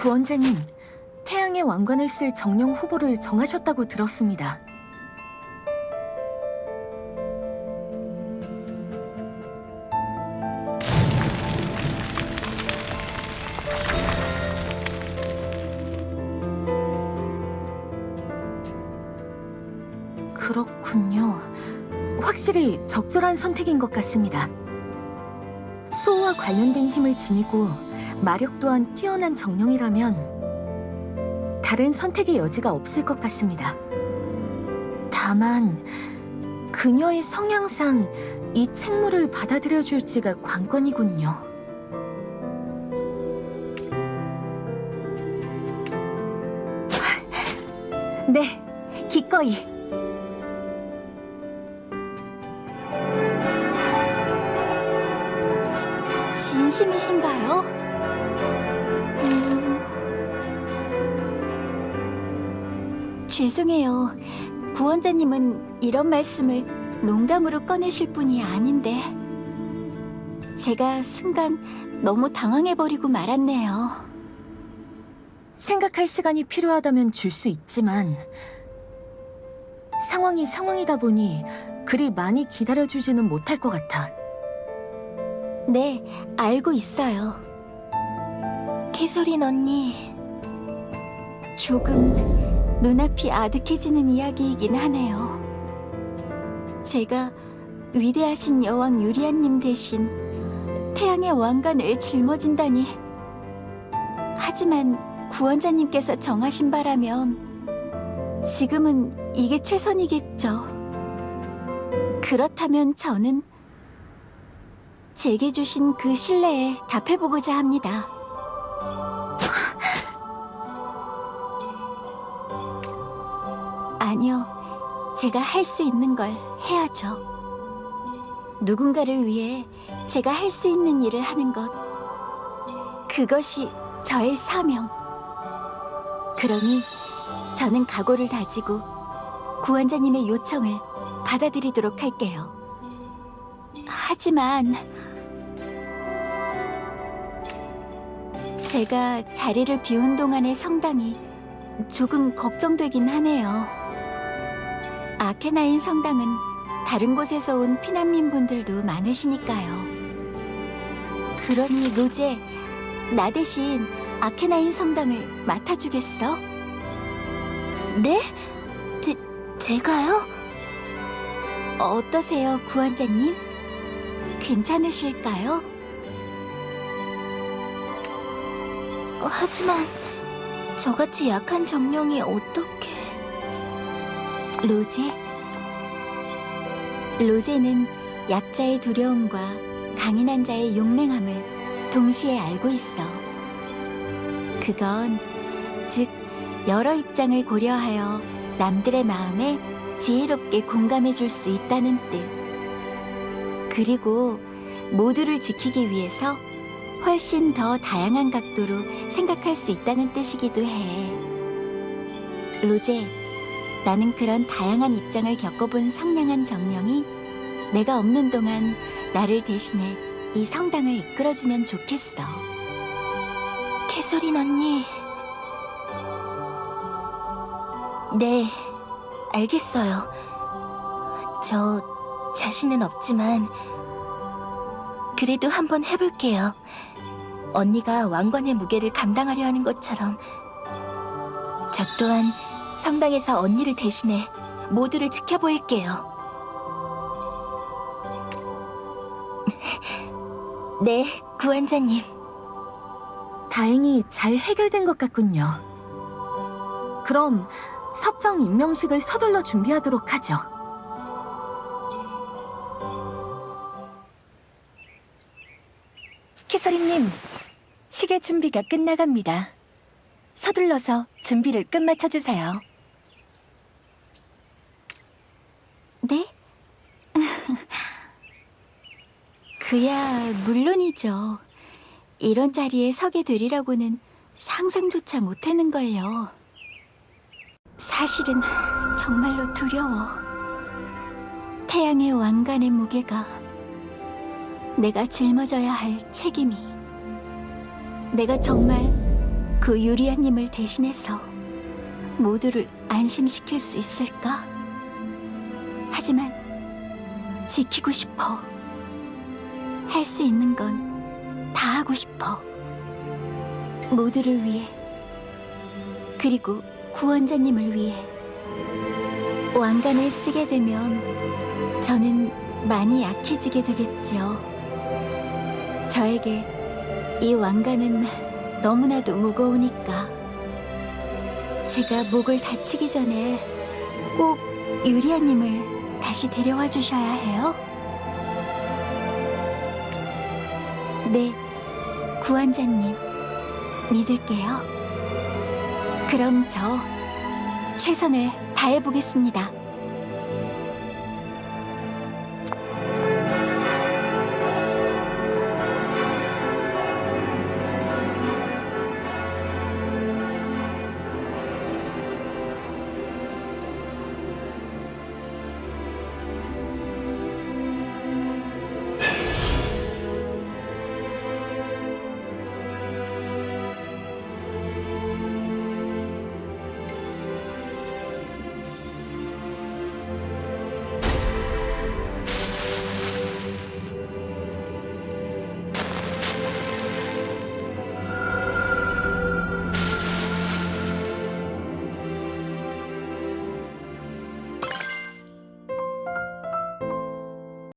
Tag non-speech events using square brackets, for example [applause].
구원자님, 태양의 왕관을 쓸 정령 후보를 정하셨다고 들었습니다. 그렇군요. 확실히 적절한 선택인 것 같습니다. 수호와 관련된 힘을 지니고 마력 또한 뛰어난 정령이라면 다른 선택의 여지가 없을 것 같습니다. 다만 그녀의 성향상 이 책무를 받아들여 줄지가 관건이군요. 네, 기꺼이. 진심이신가요? 음... 죄송해요. 구원자님은 이런 말씀을 농담으로 꺼내실 분이 아닌데. 제가 순간 너무 당황해버리고 말았네요. 생각할 시간이 필요하다면 줄 수 있지만 상황이 상황이다 보니 그리 많이 기다려주지는 못할 것 같아. 네, 알고 있어요. 캐서린 언니. 조금 눈앞이 아득해지는 이야기이긴 하네요. 제가 위대하신 여왕 유리안님 대신 태양의 왕관을 짊어진다니. 하지만 구원자님께서 정하신 바라면 지금은 이게 최선이겠죠. 그렇다면 저는 제게 주신 그 신뢰에 답해보고자 합니다. 아니요, 제가 할 수 있는 걸 해야죠. 누군가를 위해 제가 할 수 있는 일을 하는 것. 그것이 저의 사명. 그러니 저는 각오를 다지고 구원자님의 요청을 받아들이도록 할게요. 하지만 제가 자리를 비운 동안의 성당이 조금 걱정되긴 하네요. 아케나인 성당은 다른 곳에서 온 피난민분들도 많으시니까요. 그러니 로제, 나 대신 아케나인 성당을 맡아주겠어? 네? 제, 제가요? 어떠세요, 구원자님? 괜찮으실까요? 하지만 저같이 약한 정령이 어떻게... 로제? 로제는 약자의 두려움과 강인한 자의 용맹함을 동시에 알고 있어. 그건 즉 여러 입장을 고려하여 남들의 마음에 지혜롭게 공감해 줄 수 있다는 뜻. 그리고 모두를 지키기 위해서 훨씬 더 다양한 각도로 생각할 수 있다는 뜻이기도 해. 로제, 나는 그런 다양한 입장을 겪어본 상냥한 정령이 내가 없는 동안 나를 대신해 이 성당을 이끌어주면 좋겠어. 캐서린 언니. 네, 알겠어요. 저 자신은 없지만 그래도 한번 해볼게요. 언니가 왕관의 무게를 감당하려 하는 것처럼 저 또한 성당에서 언니를 대신해 모두를 지켜보일게요. [laughs] 네, 구원자님. 다행히 잘 해결된 것 같군요. 그럼 섭정 임명식을 서둘러 준비하도록 하죠. 키서리님, 시계 준비가 끝나갑니다. 서둘러서 준비를 끝마쳐 주세요. 네? [laughs] 그야 물론이죠. 이런 자리에 서게 되리라고는 상상조차 못했는걸요. 사실은 정말로 두려워. 태양의 왕관의 무게가 내가 짊어져야 할 책임이 내가 정말 그 유리아님을 대신해서 모두를 안심시킬 수 있을까? 하지만 지키고 싶어. 할 수 있는 건 다 하고 싶어. 모두를 위해 그리고 구원자님을 위해 왕관을 쓰게 되면 저는 많이 약해지게 되겠죠. 저에게 이 왕관은 너무나도 무거우니까 제가 목을 다치기 전에 꼭 유리아님을 다시 데려와 주셔야 해요. 네, 구원자님 믿을게요. 그럼 저 최선을 다해 보겠습니다.